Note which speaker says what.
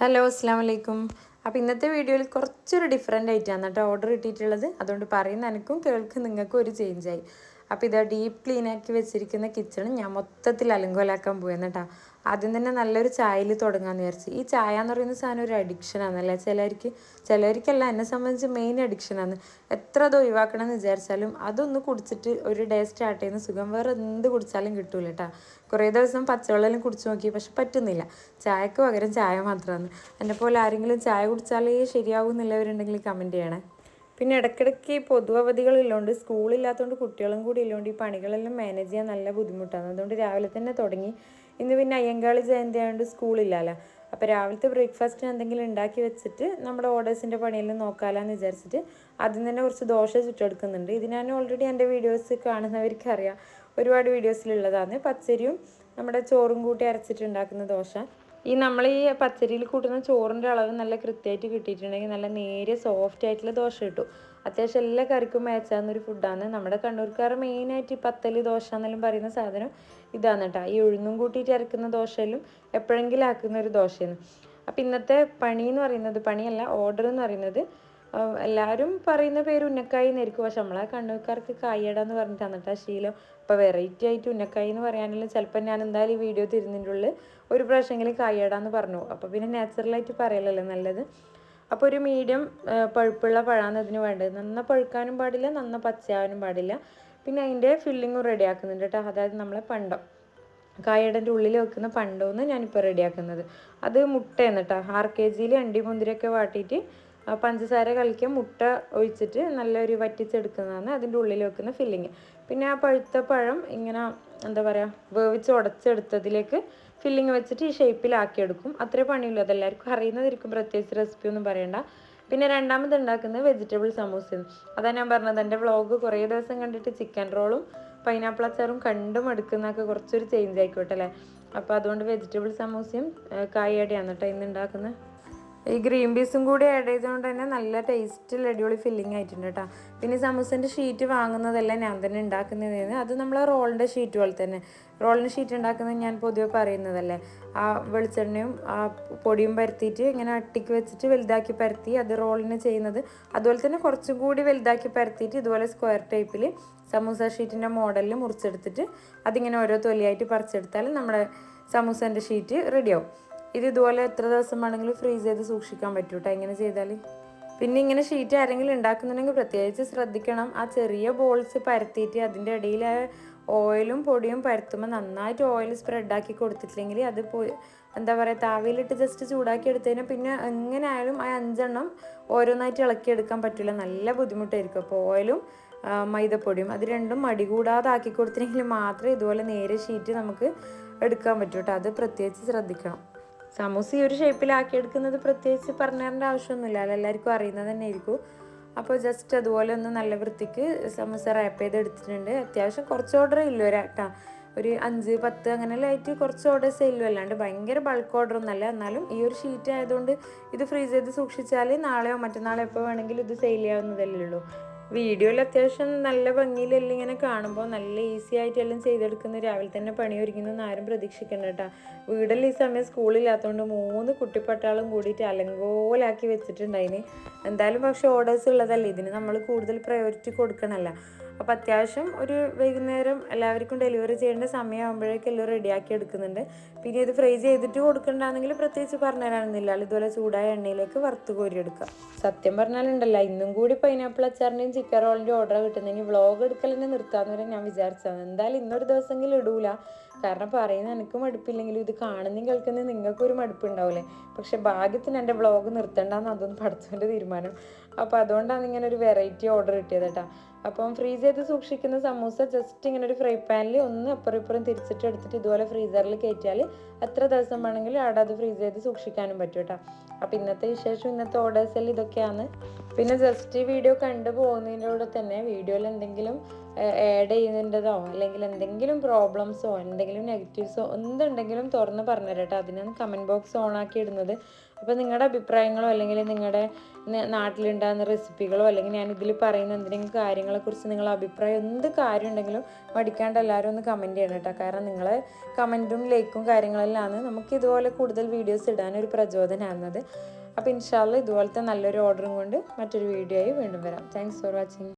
Speaker 1: Hello അസ്സാം വലൈക്കും അപ്പോൾ ഇന്നത്തെ വീഡിയോയിൽ കുറച്ചൊരു ഡിഫറെന്റ് ആയിട്ടാണ് കേട്ടോ. ഓർഡർ കിട്ടിയിട്ടുള്ളത്. അതുകൊണ്ട് പറയുന്ന എനിക്കും കേൾക്കും നിങ്ങൾക്കും ഒരു ചേഞ്ചായി അപ്പോൾ ഇതാ ഡീപ്പ് ക്ലീൻ ആക്കി വെച്ചിരിക്കുന്ന കിച്ചൺ ഞാൻ മൊത്തത്തിൽ അലങ്കോലാക്കാൻ പോയെന്ന് കേട്ടോ ആദ്യം തന്നെ നല്ലൊരു ചായയിൽ തുടങ്ങാമെന്ന് വിചാരിച്ചു. ഈ ചായ എന്ന് പറയുന്ന സാധനം ഒരു അഡിക്ഷനാണല്ലേ ചിലർക്ക് ചിലർക്കല്ല എന്നെ സംബന്ധിച്ച് മെയിൻ അഡിക്ഷനാണ് എത്ര അത് ഒഴിവാക്കണം എന്ന് വിചാരിച്ചാലും അതൊന്ന് കുടിച്ചിട്ട് ഒരു ഡേ സ്റ്റാർട്ട് ചെയ്യുന്ന സുഖം. വേറെ എന്ത് കുടിച്ചാലും കിട്ടൂല കേട്ടോ കുറേ ദിവസം പച്ചവെള്ളം കുടിച്ചു നോക്കി പക്ഷെ പറ്റുന്നില്ല. ചായക്ക് പകരം ചായ മാത്രമാണ്. എന്നെ പോലെ ആരെങ്കിലും ചായ കുടിച്ചാലേ ശരിയാകും എന്നുള്ളവരുണ്ടെങ്കിൽ കമന്റ് ചെയ്യണേ. പിന്നെ ഇടയ്ക്കിടയ്ക്ക് പൊതു അവധികളില്ലോണ്ട് സ്കൂളില്ലാത്തതുകൊണ്ട് കുട്ടികളും കൂടി ഇല്ലോണ്ട് ഈ പണികളെല്ലാം മാനേജ് ചെയ്യാൻ നല്ല ബുദ്ധിമുട്ടാണ്. അതുകൊണ്ട് രാവിലെ തന്നെ തുടങ്ങി. ഇന്ന് പിന്നെ അയ്യങ്കാളി ജയന്തി ആയതുകൊണ്ട് സ്കൂളില്ലല്ലോ അപ്പോൾ രാവിലത്തെ ബ്രേക്ക്ഫാസ്റ്റിന് എന്തെങ്കിലും ഉണ്ടാക്കി വെച്ചിട്ട് നമ്മുടെ ഓർഡേഴ്സിന്റെ പണിയെല്ലാം നോക്കാമെന്ന് വിചാരിച്ചിട്ട് അതിൽ തന്നെ കുറച്ച് ദോശ ചുറ്റെടുക്കുന്നുണ്ട് ഇത് ഞാൻ ഓൾറെഡി എന്റെ വീഡിയോസ് കാണുന്നവർക്ക് അറിയാം ഒരുപാട് വീഡിയോസിലുള്ളതാണ് പച്ചരിയും നമ്മുടെ ചോറും കൂട്ടി അരച്ചിട്ട് ഉണ്ടാക്കുന്ന ദോശ. ഈ നമ്മൾ ഈ പച്ചരിയിൽ കൂട്ടുന്ന ചോറിന്റെ അളവ് നല്ല കൃത്യമായിട്ട് കിട്ടിയിട്ടുണ്ടെങ്കിൽ നല്ല നേരിയ സോഫ്റ്റ് ആയിട്ടുള്ള ദോശ കിട്ടും. അത്യാവശ്യം എല്ലാ കറിക്കും മാച്ചാകുന്ന ഒരു ഫുഡാണ് നമ്മുടെ കണ്ണൂർക്കാർ മെയിനായിട്ട് ഈ പത്തൽ ദോശ എന്നെല്ലാം പറയുന്ന സാധനം ഇതാണ് കേട്ടോ. ഈ ഉഴുന്നും കൂട്ടിയിട്ട് അരക്കുന്ന ദോശയിലും എപ്പോഴെങ്കിലും ആക്കുന്ന ഒരു ദോശയാണ്. അപ്പം ഇന്നത്തെ പണി എന്ന് പറയുന്നത് പണിയല്ല ഓർഡർ എന്ന് പറയുന്നത് എല്ലാവരും പറയുന്ന പേര് ഉന്നക്കായി എന്നായിരിക്കും. പക്ഷെ നമ്മളെ കണ്ണൂർക്കാർക്ക് കായട എന്ന് പറഞ്ഞിട്ടാണ് കേട്ടോ ശീലം അപ്പോൾ വെറൈറ്റി ആയിട്ട് ഉന്നക്കായി എന്ന് പറയാനുള്ള ചിലപ്പോൾ ഞാൻ എന്തായാലും ഈ വീഡിയോ ഉള്ളിൽ ഒരു പ്രാവശ്യമെങ്കിലും കായട എന്ന് പറഞ്ഞു. അപ്പോൾ പിന്നെ നാച്ചുറലായിട്ട് പറയലല്ലേ നല്ലത്? അപ്പോൾ ഒരു മീഡിയം പഴുപ്പുള്ള പഴമാണ് ഇതിന് വേണ്ടത്. നന്ന പഴുക്കാനും പാടില്ല നന്ന പച്ചയാവാനും പാടില്ല. പിന്നെ അതിന്റെ ഫില്ലിങ്ങും റെഡിയാക്കുന്നുണ്ട് കേട്ടോ. അതായത് നമ്മളെ പണ്ടം. കായടന്റെ ഉള്ളിൽ വെക്കുന്ന പണ്ടോന്ന് ഞാനിപ്പോൾ റെഡിയാക്കുന്നത് അത് മുട്ടയാണ് കേട്ടോ. ആർ കെ ജിയിൽ അണ്ടി മുന്തിരിയൊക്കെ വാട്ടിയിട്ട് പഞ്ചസാര കലക്കിയ മുട്ട ഒഴിച്ചിട്ട് നല്ലൊരു വറ്റിച്ചെടുക്കുന്നതാണ് അതിന്റെ ഉള്ളിൽ വെക്കുന്ന ഫില്ലിങ് പിന്നെ ആ പഴുത്ത പഴം ഇങ്ങനെ എന്താ പറയുക വേവിച്ച് ഉടച്ചെടുത്തതിലേക്ക് ഫില്ലിങ് വെച്ചിട്ട് ഈ ഷേപ്പിലാക്കിയെടുക്കും അത്രേ പണിയുള്ളൂ. അതെല്ലാവർക്കും അറിയുന്നതായിരിക്കും. പ്രത്യേകിച്ച് റെസിപ്പി ഒന്നും പറയണ്ട. പിന്നെ രണ്ടാമത് ഉണ്ടാക്കുന്നത് വെജിറ്റബിൾ സമൂസയും. അതാ ഞാൻ പറഞ്ഞത്. എന്റെ വ്ളോഗ് കുറേ ദിവസം കണ്ടിട്ട് ചിക്കൻ റോളും പൈനാപ്പിൾ അച്ചാറും കണ്ടും എടുക്കുന്നതൊക്കെ കുറച്ചൊരു ചേഞ്ച് ആയിക്കോട്ടെ അല്ലേ? അപ്പോൾ അതുകൊണ്ട് വെജിറ്റബിൾ സമൂസയും കായടയാണ് കേട്ടോ ഇന്ന് ഉണ്ടാക്കുന്നത്. ഈ ഗ്രീൻ പീസും കൂടി ആഡ് ചെയ്തുകൊണ്ട് തന്നെ നല്ല ടേസ്റ്റിൽ അടിപൊളി ഫില്ലിംഗ് ആയിട്ടുണ്ട് കേട്ടോ പിന്നെ സമൂസന്റെ ഷീറ്റ് വാങ്ങുന്നതെല്ലാം ഞാൻ തന്നെ ഉണ്ടാക്കുന്നതാണ് അത് നമ്മൾ റോളിന്റെ ഷീറ്റ് പോലെ തന്നെ. റോളിന്റെ ഷീറ്റ് ഉണ്ടാക്കുന്നത് ഞാൻ പൊതുവെ പറയുന്നതല്ലേ. ആ വെളിച്ചെണ്ണയും ആ പൊടിയും പരത്തിയിട്ട് ഇങ്ങനെ അട്ടിക്ക് വെച്ചിട്ട് വലുതാക്കി പരത്തി അത് റോളിന് ചെയ്യുന്നത്. അതുപോലെ തന്നെ കുറച്ചും കൂടി വലുതാക്കി പരത്തിയിട്ട് ഇതുപോലെ സ്ക്വയർ ടൈപ്പിൽ സമൂസ ഷീറ്റിന്റെ മോഡലിൽ മുറിച്ചെടുത്തിട്ട് അതിങ്ങനെ ഓരോ തൊലിയായിട്ട് പറിച്ചെടുത്താൽ നമ്മുടെ സമൂസന്റെ ഷീറ്റ് റെഡിയാവും ഇത് ഇതുപോലെ എത്ര ദിവസം വേണമെങ്കിലും ഫ്രീസ് ചെയ്ത് സൂക്ഷിക്കാൻ പറ്റും കേട്ടോ ഇങ്ങനെ ചെയ്താൽ പിന്നെ ഇങ്ങനെ ഷീറ്റ് ആരെങ്കിലും ഉണ്ടാക്കുന്നുണ്ടെങ്കിൽ പ്രത്യേകിച്ച് ശ്രദ്ധിക്കണം. ആ ചെറിയ ബോൾസ് പരത്തിയിട്ട് അതിന്റെ ഇടയിൽ ഓയിലും പൊടിയും പരത്തുമ്പോൾ നന്നായിട്ട് ഓയിൽ സ്പ്രെഡാക്കി കൊടുത്തിട്ടില്ലെങ്കിൽ അത് പോയി എന്താ പറയുക താവിയിലിട്ട് ജസ്റ്റ് ചൂടാക്കി എടുത്തതിന് പിന്നെ എങ്ങനെയായാലും ആ അഞ്ചെണ്ണം ഓരോന്നായിട്ട് ഇളക്കിയെടുക്കാൻ പറ്റില്ല. നല്ല ബുദ്ധിമുട്ടായിരിക്കും. അപ്പോൾ ഓയിലും മൈദപ്പൊടിയും അത് രണ്ടും മടി കൂടാതെ ആക്കി കൊടുത്തില്ലെങ്കിൽ മാത്രമേ ഇതുപോലെ നേരെ ഷീറ്റ് നമുക്ക് എടുക്കാൻ പറ്റൂ കേട്ടോ അത് പ്രത്യേകിച്ച് ശ്രദ്ധിക്കണം. സമൂസ ഈ ഒരു ഷേപ്പിലാക്കി എടുക്കുന്നത് പ്രത്യേകിച്ച് പറഞ്ഞു തരേണ്ട ആവശ്യമൊന്നുമില്ല അതെല്ലാവർക്കും അറിയുന്നത് തന്നെ ആയിരിക്കും അപ്പോൾ ജസ്റ്റ് അതുപോലെ ഒന്ന് നല്ല വൃത്തിക്ക് സമൂസ റാപ്പ് ചെയ്ത് എടുത്തിട്ടുണ്ട് അത്യാവശ്യം കുറച്ച് ഓർഡർ ഇല്ല ഒരാട്ടാ ഒരു അഞ്ച് പത്ത് അങ്ങനെ ആയിട്ട് കുറച്ച് ഓർഡേഴ്സ് ഇല്ലു. അല്ലാണ്ട് ഭയങ്കര ബൾക്ക് ഓർഡർ ഒന്നല്ല എന്നാലും ഈ ഒരു ഷീറ്റ് ആയതുകൊണ്ട് ഇത് ഫ്രീസ് ചെയ്ത് സൂക്ഷിച്ചാൽ നാളെയോ മറ്റന്നാളോ എപ്പോൾ വേണമെങ്കിലും ഇത് സെയിൽ ചെയ്യാവുന്നതല്ലേ ഉള്ളൂ. വീഡിയോയിൽ അത്യാവശ്യം നല്ല ഭംഗിയിലെല്ലാം ഇങ്ങനെ കാണുമ്പോൾ നല്ല ഈസി ആയിട്ട് എല്ലാം ചെയ്തെടുക്കുന്ന രാവിലെ തന്നെ പണി ഒരുങ്ങുന്നു ആരും പ്രതീക്ഷിക്കണ്ട കേട്ടോ. വീടെല്ലാം ഈ സമയം സ്കൂളില്ലാത്തതുകൊണ്ട് മൂന്ന് കുട്ടിപ്പട്ടാളും കൂടിയിട്ട് അലങ്കോലാക്കി വെച്ചിട്ടുണ്ടായിന്. എന്തായാലും പക്ഷേ ഓർഡേഴ്സ് ഉള്ളതല്ലേ? ഇതിന് നമ്മൾ കൂടുതൽ പ്രയോറിറ്റി കൊടുക്കണമല്ല. അപ്പോൾ അത്യാവശ്യം ഒരു വൈകുന്നേരം എല്ലാവർക്കും ഡെലിവറി ചെയ്യേണ്ട സമയമാകുമ്പോഴേക്കും എല്ലാം റെഡിയാക്കി എടുക്കുന്നുണ്ട്. പിന്നെ ഇത് ഫ്രൈ ചെയ്തിട്ട് കൊടുക്കണ്ടാണെങ്കിൽ പ്രത്യേകിച്ച് പറഞ്ഞു തരാനൊന്നുമില്ല ഇതുപോലെ ചൂടായ എണ്ണയിലേക്ക് വറുത്ത് കോരി എടുക്കാം സത്യം പറഞ്ഞാലുണ്ടല്ല ഇന്നും കൂടി പൈനാപ്പിൾ അച്ചാറിന്റെയും ചിക്കൻ റോളിന്റെയും ഓർഡർ കിട്ടുന്നെങ്കിൽ വ്ളോഗ് തന്നെ നിർത്താമെന്ന് വരെ ഞാൻ വിചാരിച്ചതാണ് എന്തായാലും ഇന്നൊരു ദിവസമെങ്കിലും ഇടൂല. കാരണം പറയുന്ന എനിക്ക് മടുപ്പില്ലെങ്കിലും ഇത് കാണുന്നതും കേൾക്കുന്നതും നിങ്ങൾക്കൊരു മടുപ്പുണ്ടാവില്ലേ പക്ഷെ ഭാഗ്യത്തിന് എന്റെ വ്ളോഗ് നിർത്തണ്ടെന്ന് അതൊന്നും പഠിച്ചതിന്റെ തീരുമാനം. അപ്പോൾ അതുകൊണ്ടാണ് ഇങ്ങനെ ഒരു വെറൈറ്റി ഓർഡർ കിട്ടിയത് കേട്ടോ. അപ്പം ഫ്രീസ് ചെയ്ത് സൂക്ഷിക്കുന്ന സമൂസ ജസ്റ്റ് ഇങ്ങനെ ഒരു ഫ്രൈ പാനിൽ ഒന്ന് അപ്പുറം ഇപ്പുറം തിരിച്ചിട്ട് എടുത്തിട്ട് ഇതുപോലെ ഫ്രീസറിൽ കയറ്റിയാൽ എത്ര ദിവസം വേണമെങ്കിലും അവിടെ അത് ഫ്രീസ് ചെയ്ത് സൂക്ഷിക്കാനും പറ്റും കേട്ടോ അപ്പം ഇന്നത്തെ വിശേഷം ഇന്നത്തെ ഓർഡേഴ്സിൽ ഇതൊക്കെയാണ്. പിന്നെ ജസ്റ്റ് ഈ വീഡിയോ കണ്ടു പോകുന്നതിന്റെ കൂടെ തന്നെ വീഡിയോയിൽ എന്തെങ്കിലും ആഡ് ചെയ്യുന്നതിന്റെതോ അല്ലെങ്കിൽ എന്തെങ്കിലും പ്രോബ്ലംസോ എന്തെങ്കിലും നെഗറ്റീവ്സോ എന്തുണ്ടെങ്കിലും തുറന്ന് പറഞ്ഞു തരട്ടെ അതിനാണ് കമന്റ് ബോക്സ് ഓൺ ആക്കി ഇടുന്നത്. അപ്പോൾ നിങ്ങളുടെ അഭിപ്രായങ്ങളോ അല്ലെങ്കിൽ നിങ്ങളുടെ നാട്ടിലുണ്ടാകുന്ന റെസിപ്പികളോ അല്ലെങ്കിൽ ഞാൻ ഇതിൽ പറയുന്ന എന്തെങ്കിലും കാര്യങ്ങളെക്കുറിച്ച് നിങ്ങളുടെ അഭിപ്രായം എന്ത് കാര്യം ഉണ്ടെങ്കിലും മടിക്കാണ്ട് എല്ലാവരും ഒന്ന് കമന്റ് ചെയ്യണം കേട്ടോ. കാരണം നിങ്ങളെ കമന്റും ലൈക്കും കാര്യങ്ങളെല്ലാം നമുക്ക് ഇതുപോലെ കൂടുതൽ വീഡിയോസ് ഇടാനൊരു പ്രചോദനമാകുന്നത് അപ്പോൾ ഇൻഷാല്ല ഇതുപോലത്തെ നല്ലൊരു ഓർഡറും കൊണ്ട് മറ്റൊരു വീഡിയോ ആയി വീണ്ടും വരാം. Thanks for watching